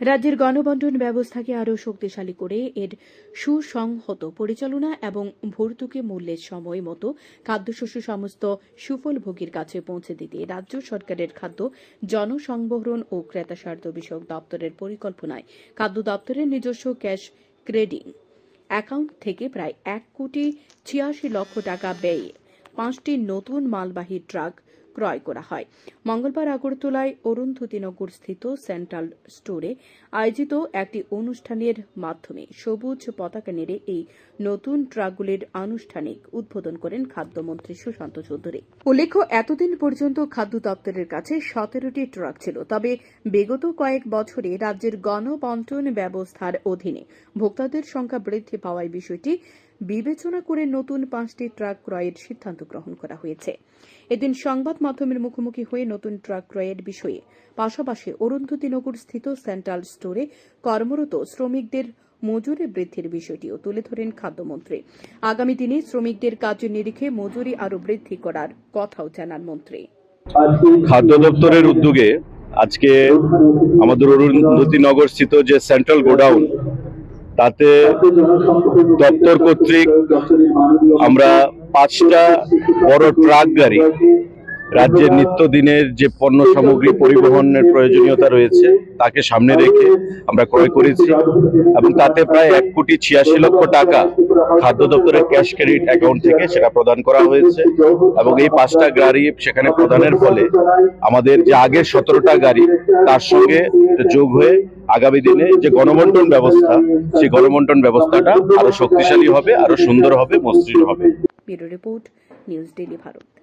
রাজ্যের গণবন্টন ব্যবস্থাকে আরও শক্তিশালী করে এর সুসংহত পরিচালনা এবং ভর্তুকি মূল্যের সময় মতো খাদ্যশস্য সমস্ত সুফলভোগীর কাছে পৌঁছে দিতে রাজ্য সরকারের খাদ্য জনসংবহন ও ক্রেতা স্বার্থ বিষয়ক দপ্তরের পরিকল্পনায় খাদ্য দপ্তরের নিজস্ব ক্যাশ ক্রেডিং অ্যাকাউন্ট থেকে প্রায় এক কোটি ছিয়াশি লক্ষ টাকা ব্যয়ে পাঁচটি নতুন মালবাহী ট্রাক ক্রয় করা হয়। মঙ্গলবার আগরতলায় অরুন্ধতিনগর স্থিত সেন্ট্রাল স্টোরে আয়োজিত একটি অনুষ্ঠানের মাধ্যমে সবুজ পতাকা নেড়ে এই নতুন ট্রাকগুলির আনুষ্ঠানিক উদ্বোধন করেন খাদ্যমন্ত্রী সুশান্ত চৌধুরী। উল্লেখ্য, এতদিন পর্যন্ত খাদ্য দপ্তরের কাছে সতেরোটি ট্রাক ছিল, তবে বিগত কয়েক বছরে রাজ্যের গণবন্টন ব্যবস্থার অধীনে ভোক্তাদের সংখ্যা বৃদ্ধি পাওয়ায় বিষয়টি বিবেচনা করে নতুন পাঁচটি ট্রাক ক্রয়ের সিদ্ধান্ত গ্রহণ করা হয়েছে। এদিন সংবাদ মাধ্যমের মুখোমুখি হয়ে নতুন ট্রাক ক্রয়ের বিষয়ে পাশাপাশি অরুন্ধতিনগর স্থিত সেন্ট্রাল স্টোরে কর্মরত শ্রমিকদের মজুরি বৃদ্ধির বিষয়টিও তুলে ধরেন খাদ্যমন্ত্রী। আগামী দিনে শ্রমিকদের কাজের নিরিখে মজুরি আরও বৃদ্ধি করার কথাও জানান মন্ত্রী। খাদ্য দপ্তরের উদ্যোগে আজকে আমাদের অরুন্ধতিনগর স্থিত যে সেন্ট্রাল গোডাউন তাতে দপ্তর কর্তৃক আমরা পাঁচটা বড় ট্রাক গাড়ি, রাজ্যের নিত্যদিনের যে পণ্য সামগ্রী পরিবহনের প্রয়োজনীয়তা রয়েছে, তাকে সামনে রেখে আমরা ক্রয় করেছি। এবং তাতে প্রায় এক কোটি ছিয়াশি লক্ষ টাকা খাদ্য দপ্তরের ক্যাশ ক্রেডিট অ্যাকাউন্ট থেকে সেটা প্রদান করা হয়েছে। এবং এই পাঁচটা গাড়ি সেখানে প্রদানের ফলে আমাদের যে আগের সতেরোটা গাড়ি, তার সঙ্গে যোগ হয়ে আগামী দিনে যে গণবন্টন ব্যবস্থা সেই গণবন্টন ব্যবস্থাটা আরও শক্তিশালী হবে, আরও সুন্দর হবে, মসৃণ হবে। Report, news Bharat.